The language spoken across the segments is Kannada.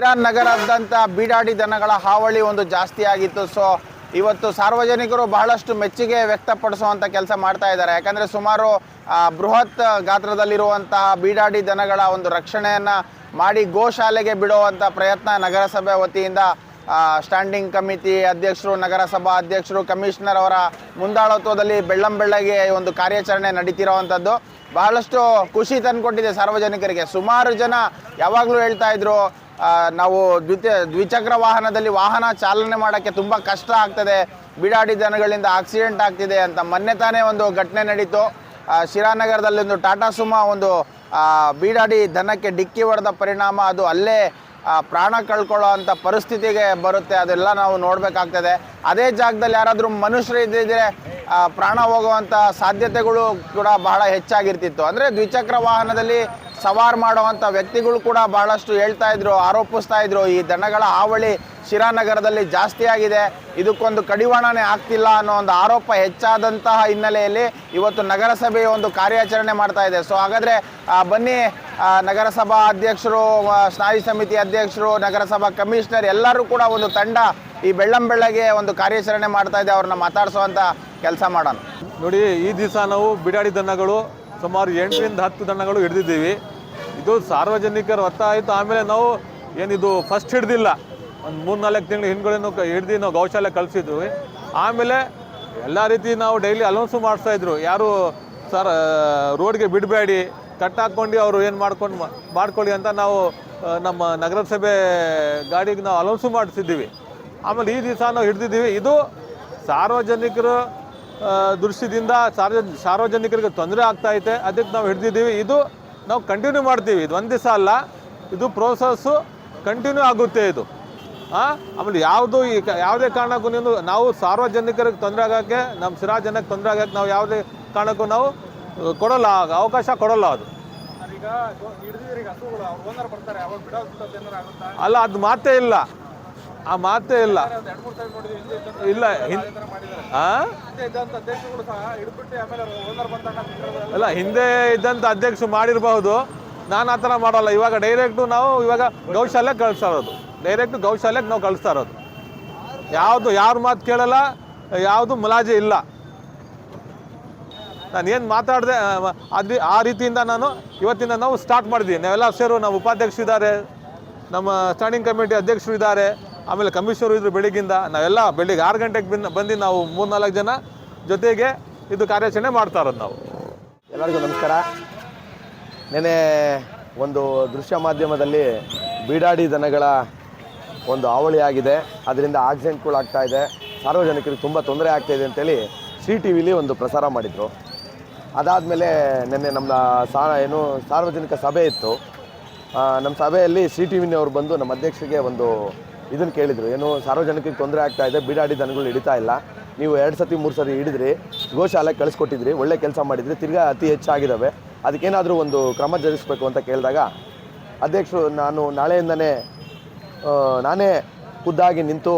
ಇರಾನ್ ನಗರದಂಥ ಬೀಡಾಡಿ ದನಗಳ ಹಾವಳಿ ಒಂದು ಜಾಸ್ತಿ ಆಗಿತ್ತು. ಸೊ ಇವತ್ತು ಸಾರ್ವಜನಿಕರು ಬಹಳಷ್ಟು ಮೆಚ್ಚುಗೆ ವ್ಯಕ್ತಪಡಿಸುವಂಥ ಕೆಲಸ ಮಾಡ್ತಾ ಇದ್ದಾರೆ. ಯಾಕಂದರೆ ಸುಮಾರು ಬೃಹತ್ ಗಾತ್ರದಲ್ಲಿರುವಂತಹ ಬೀಡಾಡಿ ದನಗಳ ಒಂದು ರಕ್ಷಣೆಯನ್ನು ಮಾಡಿ ಗೋಶಾಲೆಗೆ ಬಿಡುವಂಥ ಪ್ರಯತ್ನ ನಗರಸಭೆ ವತಿಯಿಂದ ಸ್ಟ್ಯಾಂಡಿಂಗ್ ಕಮಿಟಿ ಅಧ್ಯಕ್ಷರು, ನಗರಸಭಾ ಅಧ್ಯಕ್ಷರು ಕಮಿಷನರ್ ಅವರ ಮುಂದಾಳತ್ವದಲ್ಲಿ ಬೆಳ್ಳಂ ಬೆಳ್ಳಗೆ ಒಂದು ಕಾರ್ಯಾಚರಣೆ ನಡೀತಿರುವಂಥದ್ದು ಬಹಳಷ್ಟು ಖುಷಿ ತಂದುಕೊಟ್ಟಿದೆ ಸಾರ್ವಜನಿಕರಿಗೆ. ಸುಮಾರು ಜನ ಯಾವಾಗಲೂ ಹೇಳ್ತಾ ಇದ್ರು ನಾವು ದ್ವಿತೀಯ, ದ್ವಿಚಕ್ರ ವಾಹನದಲ್ಲಿ ವಾಹನ ಚಾಲನೆ ಮಾಡೋಕ್ಕೆ ತುಂಬ ಕಷ್ಟ ಆಗ್ತದೆ. ಬಿಡಾಡಿ ಜನಗಳಿಂದ ಆಕ್ಸಿಡೆಂಟ್ ಆಗ್ತಿದೆ ಅಂತ ಮೊನ್ನೆ ತಾನೇ ಒಂದು ಘಟನೆ ನಡೀತು. ಶಿರಾನಗರದಲ್ಲಿ ಒಂದು ಟಾಟಾ ಸುಮಾ ಒಂದು ಬೀಡಾಡಿ ದನಕ್ಕೆ ಡಿಕ್ಕಿ ಹೊಡೆದ ಪರಿಣಾಮ, ಅದು ಅಲ್ಲೇ ಪ್ರಾಣ ಕಳ್ಕೊಳ್ಳೋ ಅಂಥ ಪರಿಸ್ಥಿತಿಗೆ ಬರುತ್ತೆ. ಅದೆಲ್ಲ ನಾವು ನೋಡಬೇಕಾಗ್ತದೆ. ಅದೇ ಜಾಗದಲ್ಲಿ ಯಾರಾದರೂ ಮನುಷ್ಯರು ಇದ್ದಿದ್ರೆ ಪ್ರಾಣ ಹೋಗುವಂಥ ಸಾಧ್ಯತೆಗಳು ಕೂಡ ಬಹಳ ಹೆಚ್ಚಾಗಿರ್ತಿತ್ತು. ಅಂದರೆ ದ್ವಿಚಕ್ರ ವಾಹನದಲ್ಲಿ ಸವಾರ್ ಮಾಡುವಂಥ ವ್ಯಕ್ತಿಗಳು ಕೂಡ ಬಹಳಷ್ಟು ಹೇಳ್ತಾ ಇದ್ರು, ಆರೋಪಿಸ್ತಾ ಇದ್ರು. ಈ ದನಗಳ ಹಾವಳಿ ಶಿರಾನಗರದಲ್ಲಿ ಜಾಸ್ತಿ ಆಗಿದೆ. ಇದಕ್ಕೊಂದು ಕಡಿವಾಣನೇ ಆಗ್ತಿಲ್ಲ ಅನ್ನೋ ಒಂದು ಆರೋಪ ಹೆಚ್ಚಾದಂತಹ ಹಿನ್ನೆಲೆಯಲ್ಲಿ ಇವತ್ತು ನಗರಸಭೆ ಒಂದು ಕಾರ್ಯಾಚರಣೆ ಮಾಡ್ತಾ ಇದೆ. ಸೊ ಹಾಗಾದರೆ ಬನ್ನಿ ನಗರಸಭಾ ಅಧ್ಯಕ್ಷರು ಸ್ಥಾಯಿ ಸಮಿತಿ ಅಧ್ಯಕ್ಷರು, ನಗರಸಭಾ ಕಮಿಷನರ್ ಎಲ್ಲರೂ ಕೂಡ ಒಂದು ತಂಡ ಈ ಬೆಳ್ಳಂ ಬೆಳ್ಳಗೆ ಒಂದು ಕಾರ್ಯಾಚರಣೆ ಮಾಡ್ತಾ ಇದೆ. ಅವ್ರನ್ನ ಮಾತಾಡಿಸುವಂಥ ಕೆಲಸ ಮಾಡೋಣ. ನೋಡಿ, ಈ ದಿವಸ ನಾವು ಬಿಡಾಡಿ ದನಗಳು ಸುಮಾರು ಎಂಟರಿಂದ ಹತ್ತು ದನಗಳು ಹಿಡಿದಿದ್ದೀವಿ. ಇದು ಸಾರ್ವಜನಿಕರ ಒತ್ತಾಯಿತು ಆಮೇಲೆ ನಾವು ಏನಿದು ಫಸ್ಟ್ ಹಿಡ್ದಿಲ್ಲ. ಒಂದು ಮೂರು ನಾಲ್ಕು ತಿಂಗಳು ಹಿಂದ್ಗಡೆನೂ ಹಿಡ್ದು ನಾವು ಗೌಶಾಲೆ ಕಳಿಸಿದ್ವಿ. ಆಮೇಲೆ ಎಲ್ಲ ರೀತಿ ನಾವು ಡೈಲಿ ಅಲೌನ್ಸು ಮಾಡಿಸ್ತಾ ಇದ್ರು. ಯಾರು ಸರ್ ರೋಡ್ಗೆ ಬಿಡಬೇಡಿ, ಕಟ್ ಹಾಕ್ಕೊಂಡು ಅವರು ಏನು ಮಾಡ್ಕೊಂಡು ಮಾಡ್ಕೊಳ್ಳಿ ಅಂತ ನಾವು ನಮ್ಮ ನಗರಸಭೆ ಗಾಡಿಗೆ ನಾವು ಅಲೌನ್ಸು ಮಾಡಿಸಿದ್ದೀವಿ. ಆಮೇಲೆ ಈ ದಿವಸ ನಾವು ಹಿಡ್ದಿದ್ದೀವಿ. ಇದು ಸಾರ್ವಜನಿಕರು ದೃಷ್ಟಿದಿಂದ ಸಾರ್ವಜ ಸಾರ್ವಜನಿಕರಿಗೆ ತೊಂದರೆ ಆಗ್ತಾ ಐತೆ. ಅದಕ್ಕೆ ನಾವು ಹಿಡಿದಿದ್ದೀವಿ. ಇದು ನಾವು ಕಂಟಿನ್ಯೂ ಮಾಡ್ತೀವಿ. ಇದು ಒಂದು ದಿವಸ ಅಲ್ಲ. ಇದು ಪ್ರೋಸೆಸ್ಸು ಕಂಟಿನ್ಯೂ ಆಗುತ್ತೆ ಇದು. ಆಮೇಲೆ ಯಾವುದು ಈ ಯಾವುದೇ ಕಾರಣಕ್ಕೂ ನೀವು ನಾವು ಸಾರ್ವಜನಿಕರಿಗೆ ತೊಂದರೆ ಆಗೋಕ್ಕೆ ನಮ್ಮ ಸಿರಾ ಜನಕ್ಕೆ ತೊಂದರೆ ಆಗೋಕ್ಕೆ ನಾವು ಯಾವುದೇ ಕಾರಣಕ್ಕೂ ನಾವು ಕೊಡೋಲ್ಲ. ಕೊಡಲ್ಲ ಅವಕಾಶ ಕೊಡೋಲ್ಲ ಅದು. ಅಲ್ಲ ಅದು ಮಾತೇ ಇಲ್ಲ. ಆ ಮಾತೇ ಇಲ್ಲ. ಇಲ್ಲ ಇಲ್ಲ ಹಿಂದೆ ಇದ್ದಂಥ ಅಧ್ಯಕ್ಷರು ಮಾಡಿರಬಹುದು. ನಾನು ಆ ಥರ ಮಾಡಲ್ಲ. ಇವಾಗ ಡೈರೆಕ್ಟು ನಾವು ಇವಾಗ ಗೌಶಾಲೆ ಕಳಿಸ್ತಾ ಇರೋದು. ಡೈರೆಕ್ಟ್ ಗೌಶಾಲೆಗೆ ನಾವು ಕಳಿಸ್ತಾ ಇರೋದು. ಯಾವುದು, ಯಾರ ಮಾತು ಕೇಳಲ್ಲ, ಯಾವುದು ಮುಲಾಜೆ ಇಲ್ಲ. ನಾನು ಏನು ಮಾತಾಡಿದೆ ಅದು ಆ ರೀತಿಯಿಂದ ನಾನು ಇವತ್ತಿಂದ ನಾವು ಸ್ಟಾರ್ಟ್ ಮಾಡಿದ್ದೀವಿ ನಾವೆಲ್ಲ ಸೇರು ನಮ್ಮ ಉಪಾಧ್ಯಕ್ಷರು ಇದ್ದಾರೆ ನಮ್ಮ ಸ್ಟ್ಯಾಂಡಿಂಗ್ ಕಮಿಟಿ ಅಧ್ಯಕ್ಷರು ಇದ್ದಾರೆ ಆಮೇಲೆ ಕಮಿಷನರು ಇದ್ರು ಬೆಳಿಗ್ಗಿಂದ. ನಾವೆಲ್ಲ ಬೆಳಿಗ್ಗೆ ಆರು ಗಂಟೆಗೆ ಬಂದು ಬಂದು ನಾವು ಮೂರ್ನಾಲ್ಕು ಜನ ಜೊತೆಗೆ ಇದು ಕಾರ್ಯಾಚರಣೆ ಮಾಡ್ತಾ ಇರೋದು ನಾವು. ಎಲ್ಲರಿಗೂ ನಮಸ್ಕಾರ. ನೆನೆ ಒಂದು ದೃಶ್ಯ ಮಾಧ್ಯಮದಲ್ಲಿ ಬೀಡಾಡಿ ದನಗಳ ಒಂದು ಹಾವಳಿ ಆಗಿದೆ. ಅದರಿಂದ ಆಕ್ಸಿಡೆಂಟ್ಗಳು ಆಗ್ತಾ ಇದೆ. ಸಾರ್ವಜನಿಕರಿಗೆ ತುಂಬ ತೊಂದರೆ ಆಗ್ತಾ ಇದೆ ಅಂತೇಳಿ ಸಿ ಟಿ ವಿಲಿ ಒಂದು ಪ್ರಸಾರ ಮಾಡಿದರು. ಅದಾದಮೇಲೆ ನಿನ್ನೆ ನಮ್ಮ ಸಾ, ಏನು ಸಾರ್ವಜನಿಕ ಸಭೆ ಇತ್ತು. ನಮ್ಮ ಸಭೆಯಲ್ಲಿ ಸಿ ಟಿ ವಿನವ್ರು ಬಂದು ನಮ್ಮ ಅಧ್ಯಕ್ಷರಿಗೆ ಒಂದು ಇದನ್ನು ಕೇಳಿದರು, ಏನು ಸಾರ್ವಜನಿಕರಿಗೆ ತೊಂದರೆ ಆಗ್ತಾ ಇದೆ, ಬೀಡಾಡಿ ದನಗಳು ಹಿಡಿತಾ ಇಲ್ಲ. ನೀವು ಎರಡು ಸತಿ, ಮೂರು ಸತಿ ಹಿಡಿದ್ರಿ ಗೋಶಾಲೆ ಕಳಿಸ್ಕೊಟ್ಟಿದ್ರಿ, ಒಳ್ಳೆ ಕೆಲಸ ಮಾಡಿದ್ರಿ, ತಿರ್ಗಾ ಅತಿ ಹೆಚ್ಚಾಗಿದ್ದಾವೆ ಅದಕ್ಕೇನಾದರೂ ಒಂದು ಕ್ರಮ ಜರುಗಿಸ್ಬೇಕು ಅಂತ ಕೇಳಿದಾಗ, ಅಧ್ಯಕ್ಷರು, ನಾನು ನಾಳೆಯಿಂದನೇ ನಾನೇ ಖುದ್ದಾಗಿ ನಿಂತು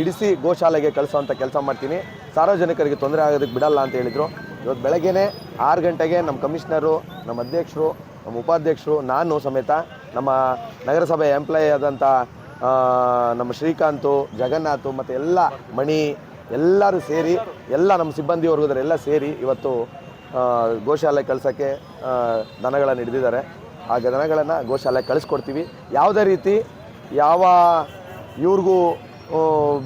ಇಡಿಸಿ ಗೋಶಾಲೆಗೆ ಕಳಿಸೋವಂಥ ಕೆಲಸ ಮಾಡ್ತೀನಿ. ಸಾರ್ವಜನಿಕರಿಗೆ ತೊಂದರೆ ಆಗೋದಕ್ಕೆ ಬಿಡಲ್ಲ ಅಂತ ಹೇಳಿದರು. ಇವತ್ತು ಬೆಳಗ್ಗೆನೇ ಆರು ಗಂಟೆಗೆ ನಮ್ಮ ಕಮಿಷನರು, ನಮ್ಮ ಅಧ್ಯಕ್ಷರು, ನಮ್ಮ ಉಪಾಧ್ಯಕ್ಷರು, ನಾನು ಸಮೇತ ನಮ್ಮ ನಗರಸಭೆ ಎಂಪ್ಲಾಯಿ ಆದಂಥ ನಮ್ಮ ಶ್ರೀಕಾಂತು, ಜಗನ್ನಾಥು ಮತ್ತು ಎಲ್ಲ ಮಣಿ ಎಲ್ಲರೂ ಸೇರಿ, ಎಲ್ಲ ನಮ್ಮ ಸಿಬ್ಬಂದಿ ವರ್ಗದವರು ಎಲ್ಲ ಸೇರಿ ಇವತ್ತು ಗೋಶಾಲೆ ಕಳ್ಸೋಕ್ಕೆ ದನಗಳನ್ನು ಹಿಡಿದಿದ್ದಾರೆ. ಆ ದನಗಳನ್ನು ಗೋಶಾಲೆ ಕಳಿಸ್ಕೊಡ್ತೀವಿ. ಯಾವುದೇ ರೀತಿ ಯಾವ ಇವ್ರಿಗೂ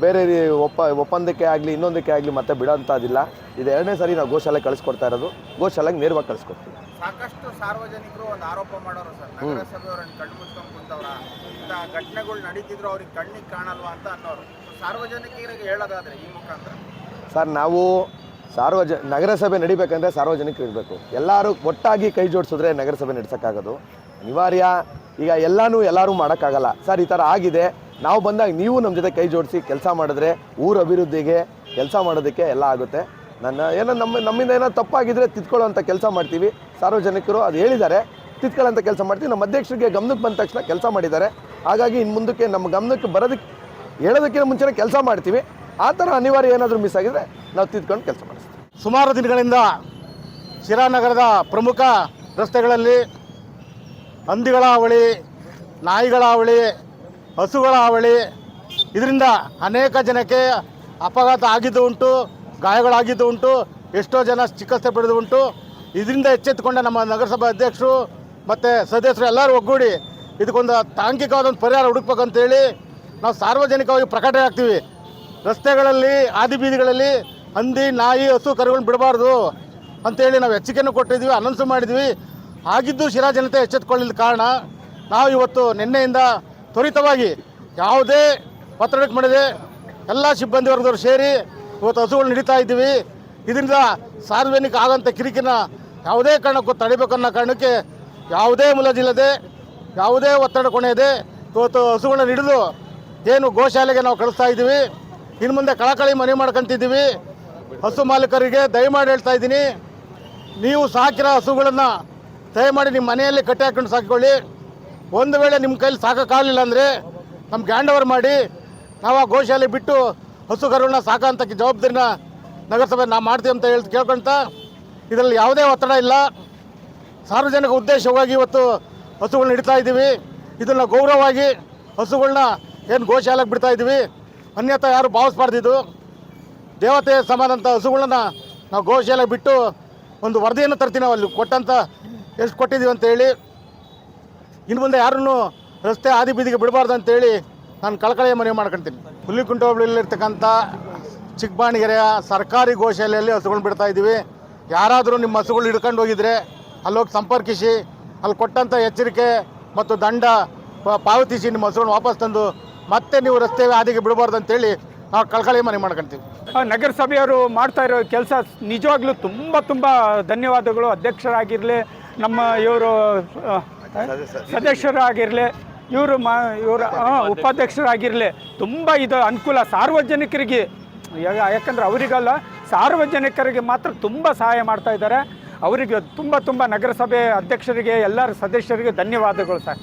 ಬೇರೆ ಒಪ್ಪ, ಒಪ್ಪಂದಕ್ಕೆ ಆಗಲಿ, ಇನ್ನೊಂದಕ್ಕೆ ಆಗಲಿ ಮತ್ತೆ ಬಿಡೋಂಥದ್ದಿಲ್ಲ. ಇದು ಎರಡನೇ ಸಾರಿ ನಾವು ಗೋಶಾಲೆ ಕಳಿಸ್ಕೊಡ್ತಾ ಇರೋದು. ಗೋಶಾಲೆಗೆ ನೇರವಾಗಿ ಕಳಿಸ್ಕೊಡ್ತೀವಿ. ಸಾಕಷ್ಟು ಸಾರ್ವಜನಿಕರು ಒಂದು ಆರೋಪ ಮಾಡೋರು ಸರ್. ನಗರಸಭೆಯವರನ್ನ ಕಣ್ಣು ಮುಚ್ಕೊಂಡು ಕುಂತವ್ರ. ಇಂಥ ಘಟನೆಗಳು ನಡೀತಿದ್ರು ಅವ್ರಿಗೆ ಕಣ್ಣಿಗೆ ಕಾಣಲ್ವಾ ಅಂತ ಅನ್ನೋರು. ಸಾರ್ವಜನಿಕರಿಗೆ ಹೇಳೋದಾದ್ರೆ ಈ ಮುಖಾಂತರ. ಸರ್ ನಾವು ಸಾರ್ವಜ ನಗರಸಭೆ ನಡಿಬೇಕಂದ್ರೆ ಸಾರ್ವಜನಿಕರು ಇರಬೇಕು. ಎಲ್ಲರೂ ಒಟ್ಟಾಗಿ ಕೈ ಜೋಡಿಸಿದ್ರೆ ನಗರಸಭೆ ನಡೆಸೋಕ್ಕಾಗೋದು. ಅನಿವಾರ್ಯ. ಈಗ ಎಲ್ಲನೂ ಎಲ್ಲರೂ ಮಾಡೋಕ್ಕಾಗಲ್ಲ. ಸರ್ ಈ ಥರ ಆಗಿದೆ. ನಾವು ಬಂದಾಗ ನೀವು ನಮ್ಮ ಜೊತೆ ಕೈ ಜೋಡಿಸಿ ಕೆಲಸ ಮಾಡಿದ್ರೆ ಊರ ಅಭಿವೃದ್ಧಿಗೆ ಕೆಲಸ ಮಾಡೋದಕ್ಕೆ ಎಲ್ಲ ಆಗುತ್ತೆ. ನನ್ನ ಏನೋ ನಮ್ಮ ನಮ್ಮಿಂದ ಏನೋ ತಪ್ಪಾಗಿದ್ರೆ ಅಂತ ಕೆಲಸ ಮಾಡ್ತೀವಿ. ಸಾರ್ವಜನಿಕರು ಅದು ಹೇಳಿದ್ದಾರೆ. ತಿದ್ಕೊಳ್ಳೋಂಥ ಕೆಲಸ ಮಾಡ್ತೀವಿ. ನಮ್ಮ ಅಧ್ಯಕ್ಷರಿಗೆ ಗಮನಕ್ಕೆ ಬಂದ ತಕ್ಷಣ ಕೆಲಸ ಮಾಡಿದ್ದಾರೆ. ಹಾಗಾಗಿ ಇನ್ನು ಮುಂದಕ್ಕೆ ನಮ್ಮ ಗಮನಕ್ಕೆ ಬರೋದಕ್ಕೆ, ಹೇಳೋದಕ್ಕಿಂತ ಮುಂಚೆನೇ ಕೆಲಸ ಮಾಡ್ತೀವಿ. ಆ ಥರ ಅನಿವಾರ್ಯ ಏನಾದರೂ ಮಿಸ್ ಆಗಿದ್ರೆ ನಾವು ತಿದ್ಕೊಂಡು ಕೆಲಸ ಮಾಡಿಸ್ತೀವಿ. ಸುಮಾರು ದಿನಗಳಿಂದ ಶಿರಾನಗರದ ಪ್ರಮುಖ ರಸ್ತೆಗಳಲ್ಲಿ ಹಂದಿಗಳ ಹಾವಳಿ ನಾಯಿಗಳ ಹಾವಳಿ ಹಸುಗಳ ಹಾವಳಿ ಇದರಿಂದ ಅನೇಕ ಜನಕ್ಕೆ ಅಪಘಾತ ಆಗಿದ್ದು ಉಂಟು, ಗಾಯಗಳಾಗಿದ್ದು ಉಂಟು, ಎಷ್ಟೋ ಜನ ಚಿಕಿತ್ಸೆ ಪಡೆದು ಉಂಟು. ಇದರಿಂದ ಎಚ್ಚೆತ್ತುಕೊಂಡ ನಮ್ಮ ನಗರಸಭಾ ಅಧ್ಯಕ್ಷರು ಮತ್ತು ಸದಸ್ಯರು ಎಲ್ಲರೂ ಒಗ್ಗೂಡಿ ಇದಕ್ಕೊಂದು ತಾಂಕಿಕವಾದ ಒಂದು ಪರಿಹಾರ ಹುಡುಕ್ಬೇಕಂತೇಳಿ ನಾವು ಸಾರ್ವಜನಿಕವಾಗಿ ಪ್ರಕಟಣೆ ಆಗ್ತೀವಿ ರಸ್ತೆಗಳಲ್ಲಿ, ಆದಿ ಬೀದಿಗಳಲ್ಲಿ ಹಂದಿ, ನಾಯಿ, ಹಸು, ಕರುಗಳನ್ನ ಬಿಡಬಾರ್ದು ಅಂತೇಳಿ ನಾವು ಎಚ್ಚರಿಕೆಯನ್ನು ಕೊಟ್ಟಿದ್ವಿ ಅನೌನ್ಸ್ ಮಾಡಿದ್ವಿ ಆಗಿದ್ದು ಶಿರಾ ಜನತೆ ಎಚ್ಚೆತ್ತುಕೊಳ್ಳಿದ ಕಾರಣ ನಾವು ಇವತ್ತು ನಿನ್ನೆಯಿಂದ ತ್ವರಿತವಾಗಿ ಯಾವುದೇ ಪತ್ರಕ್ಕೆ ಮಾಡಿದೆ ಎಲ್ಲ ಸಿಬ್ಬಂದಿ ವರ್ಗದವರು ಸೇರಿ ಇವತ್ತು ಹಸುಗಳನ್ನ ಹಿಡಿತಾ ಇದ್ದೀವಿ. ಇದರಿಂದ ಸಾರ್ವಜನಿಕ ಆದಂಥ ಕಿರಿಕಿನ ಯಾವುದೇ ಕಾರಣಕ್ಕೂ ತಡಿಬೇಕನ್ನೋ ಕಾರಣಕ್ಕೆ ಯಾವುದೇ ಮುಲಾಜಿಲ್ಲದೆ ಯಾವುದೇ ಒತ್ತಡ ಕೊನೆಯದೆ ಇವತ್ತು ಹಸುಗಳನ್ನ ಹಿಡಿದು ಏನು ಗೋಶಾಲೆಗೆ ನಾವು ಕಳಿಸ್ತಾ ಇದ್ದೀವಿ. ಇನ್ನು ಮುಂದೆ ಕಳಕಳಿ ಮನೆ ಮಾಡ್ಕೊಂತಿದ್ದೀವಿ. ಹಸು ಮಾಲೀಕರಿಗೆ ದಯಮಾಡಿ ಹೇಳ್ತಾ ಇದ್ದೀನಿ. ನೀವು ಸಾಕಿರೋ ಹಸುಗಳನ್ನು ದಯಮಾಡಿ ನಿಮ್ಮ ಮನೆಯಲ್ಲಿ ಕಟ್ಟಿ ಹಾಕೊಂಡು ಸಾಕಿಕೊಳ್ಳಿ. ಒಂದು ವೇಳೆ ನಿಮ್ಮ ಕೈಲಿ ಸಾಕೋಕ್ಕಾಗಲಿಲ್ಲ ಅಂದರೆ ನಮ್ಗೆ ಹ್ಯಾಂಡ್ ಓವರ್ ಮಾಡಿ, ನಾವು ಆ ಗೋಶಾಲೆ ಬಿಟ್ಟು ಹಸು ಕರುಗಳನ್ನ ಸಾಕೋಂಥ ಜವಾಬ್ದಾರಿನ ನಗರಸಭೆ ನಾವು ಮಾಡ್ತೀವಿ ಅಂತ ಹೇಳಿ ಕೇಳ್ಕೊಂತ ಇದರಲ್ಲಿ ಯಾವುದೇ ಒತ್ತಡ ಇಲ್ಲ. ಸಾರ್ವಜನಿಕ ಉದ್ದೇಶವಾಗಿ ಇವತ್ತು ಹಸುಗಳನ್ನ ಹಿಡಿತಾ ಇದ್ದೀವಿ. ಇದನ್ನು ಗೌರವವಾಗಿ ಹಸುಗಳನ್ನ ಏನು ಗೋಶಾಲೆಗೆ ಬಿಡ್ತಾ ಇದ್ದೀವಿ. ಅನ್ಯತಾ ಯಾರು ಭಾವಿಸ್ಬಾರ್ದಿದ್ದು ದೇವತೆ ಸಮಾನಂಥ ಹಸುಗಳನ್ನ ನಾವು ಗೋಶಾಲೆಗೆ ಬಿಟ್ಟು ಒಂದು ವರದಿಯನ್ನು ತರ್ತೀವಿ ನಾವು ಅಲ್ಲಿ ಕೊಟ್ಟಂತ ಎಷ್ಟು ಕೊಟ್ಟಿದ್ದೀವಿ ಅಂತೇಳಿ ಇನ್ನು ಮುಂದೆ ಯಾರನ್ನು ರಸ್ತೆ ಆದಿ ಬೀದಿಗೆ ಬಿಡಬಾರ್ದು ಅಂತೇಳಿ ನಾನು ಕಳಕಳಿಯ ಮನವಿ ಮಾಡ್ಕೊಳ್ತೀನಿ ಹುಲ್ಲಿಕುಂಟ ಹೋಬಳಿಯಲ್ಲಿರ್ತಕ್ಕಂಥ ಚಿಕ್ಕಬಾಣಿಗೆರೆಯ ಸರ್ಕಾರಿ ಗೋಶಾಲೆಯಲ್ಲಿ ಹಸುಗಳನ್ನ ಬಿಡ್ತಾ ಇದ್ದೀವಿ. ಯಾರಾದರೂ ನಿಮ್ಮ ಹಸುಗಳು ಹಿಡ್ಕೊಂಡು ಹೋಗಿದ್ರೆ ಅಲ್ಲೋಗಿ ಸಂಪರ್ಕಿಸಿ ಅಲ್ಲಿ ಕೊಟ್ಟಂಥ ಎಚ್ಚರಿಕೆ ಮತ್ತು ದಂಡ ಪಾವತಿಸಿ ನಿಮ್ಮ ಹಸುಗಳನ್ನ ವಾಪಸ್ ತಂದು ಮತ್ತೆ ನೀವು ರಸ್ತೆ ಹಾದಿಗೆ ಬಿಡಬಾರ್ದು ಅಂತೇಳಿ ನಾವು ಕಳಕಳಿ ಮನೆ ಮಾಡ್ಕೊಂತೀವಿ. ಆ, ನಗರಸಭೆಯವರು ಮಾಡ್ತಾ ಇರೋ ಕೆಲಸ ನಿಜವಾಗ್ಲೂ ತುಂಬ ತುಂಬ ಧನ್ಯವಾದಗಳು. ಅಧ್ಯಕ್ಷರಾಗಿರಲಿ ನಮ್ಮ ಇವರು ಸದಸ್ಯರಾಗಿರಲಿ ಇವರು ಮಾ ಇವರು ಉಪಾಧ್ಯಕ್ಷರಾಗಿರಲಿ ತುಂಬ ಇದು ಅನುಕೂಲ. ಸಾರ್ವಜನಿಕರಿಗೆ ಯಾಕಂದ್ರೆ ಅವರಿಗಲ್ಲ ಸಾರ್ವಜನಿಕರಿಗೆ ಮಾತ್ರ ತುಂಬ ಸಹಾಯ ಮಾಡ್ತಾ ಇದ್ದಾರೆ. ಅವರಿಗೆ ತುಂಬ ತುಂಬ ನಗರಸಭೆ ಅಧ್ಯಕ್ಷರಿಗೆ ಎಲ್ಲರ ಸದಸ್ಯರಿಗೆ ಧನ್ಯವಾದಗಳು ಸರ್.